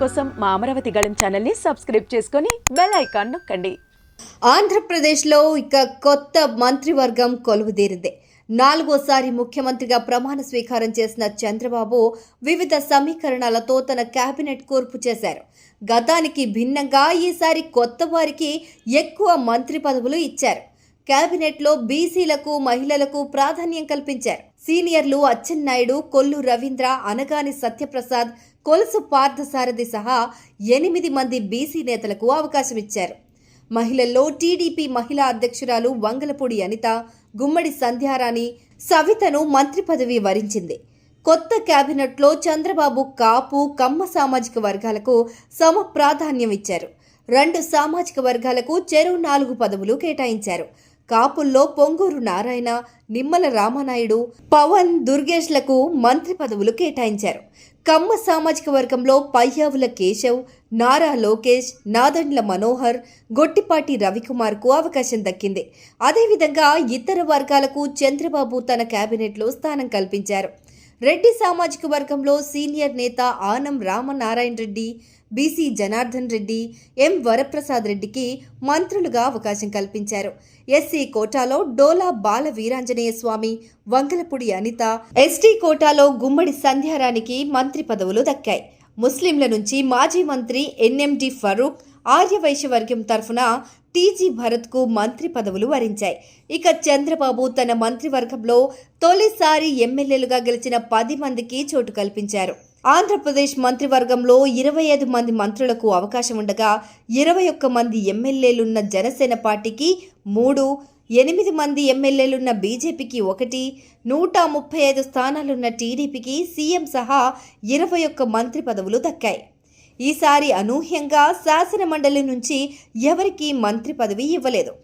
కోసం మా అమరావతి గళం ఛానల్ని సబ్స్క్రైబ్ చేసుకొని బెల్ ఐకాన్ నొక్కండి. ఆంధ్రప్రదేశ్లో ఇక కొత్త మంత్రివర్గం కొలువుదీరింది. నాలుగోసారి ముఖ్యమంత్రిగా ప్రమాణ స్వీకారం చేసిన చంద్రబాబు వివిధ సమీకరణాలతో తన కేబినెట్ కూర్పు చేశారు. గతానికి భిన్నంగా ఈసారి కొత్త వారికి ఎక్కువ మంత్రి పదవులు ఇచ్చారు. కేబినెట్లో బీసీలకు మహిళలకు ప్రాధాన్యం కల్పించారు. సీనియర్లు అచ్చెన్నాయుడు కొల్లు రవీంద్ర అనగాని సత్యప్రసాద్ కొలుసు పార్థసారథి సహా ఎనిమిది మంది బీసీ నేతలకు అవకాశం ఇచ్చారు మహిళల్లో టీడీపీ మహిళా అధ్యక్షురాలు వంగలపూడి అనిత గుమ్మడి సంధ్యారాణి సవితను మంత్రి పదవి వరించింది. కొత్త కేబినెట్లో చంద్రబాబు కాపు కమ్మ సామాజిక వర్గాలకు సమ ప్రాధాన్యం ఇచ్చారు రెండు సామాజిక వర్గాలకు చెరువు నాలుగు పదవులు కేటాయించారు. కాపుల్లో పొంగూరు నారాయణ నిమ్మల రామానాయుడు పవన్ దుర్గేష్లకు మంత్రి పదవులు కేటాయించారు. కమ్మ సామాజిక వర్గంలో పయ్యావుల కేశవ్ నారా లోకేష్ నాదండ్ల మనోహర్ గొట్టిపాటి రవికుమార్కు అవకాశం దక్కింది. అదేవిధంగా ఇతర వర్గాలకు చంద్రబాబు తన కేబినెట్లో స్థానం కల్పించారు. రెడ్డి సామాజిక వర్గంలో సీనియర్ నేత ఆనం రామనారాయణ రెడ్డి బీసీ జనార్దన్ రెడ్డి ఎం వరప్రసాద్ రెడ్డికి మంత్రులుగా అవకాశం కల్పించారు. ఎస్సీ కోటాలో డోలా బాల వీరాంజనేయ స్వామి వంగలపూడి అనిత ఎస్టీ కోటాలో గుమ్మడి సంధ్యారానికి మంత్రి పదవులు దక్కాయి. ముస్లింల నుంచి మాజీ మంత్రి ఎన్ఎండి ఫరూక్ ఆర్యవైశ్య వర్గం తరఫున టీజీ భరత్కు మంత్రి పదవులు వరించాయి. ఇక చంద్రబాబు తన మంత్రివర్గంలో తొలిసారి ఎమ్మెల్యేలుగా గెలిచిన పది మందికి చోటు కల్పించారు. ఆంధ్రప్రదేశ్ మంత్రివర్గంలో ఇరవై ఐదు మంది మంత్రులకు అవకాశం ఉండగా ఇరవై ఒక్క మంది ఎమ్మెల్యేలున్న జనసేన పార్టీకి మూడు ఎనిమిది మంది ఎమ్మెల్యేలున్న బీజేపీకి ఒకటి నూట ముప్పై ఐదు స్థానాలున్న టీడీపీకి సీఎం సహా ఇరవై ఒక్క మంత్రి పదవులు దక్కాయి. ఈసారి అనూహ్యంగా శాసన మండలి నుంచి ఎవరికీ మంత్రి పదవి ఇవ్వలేదు.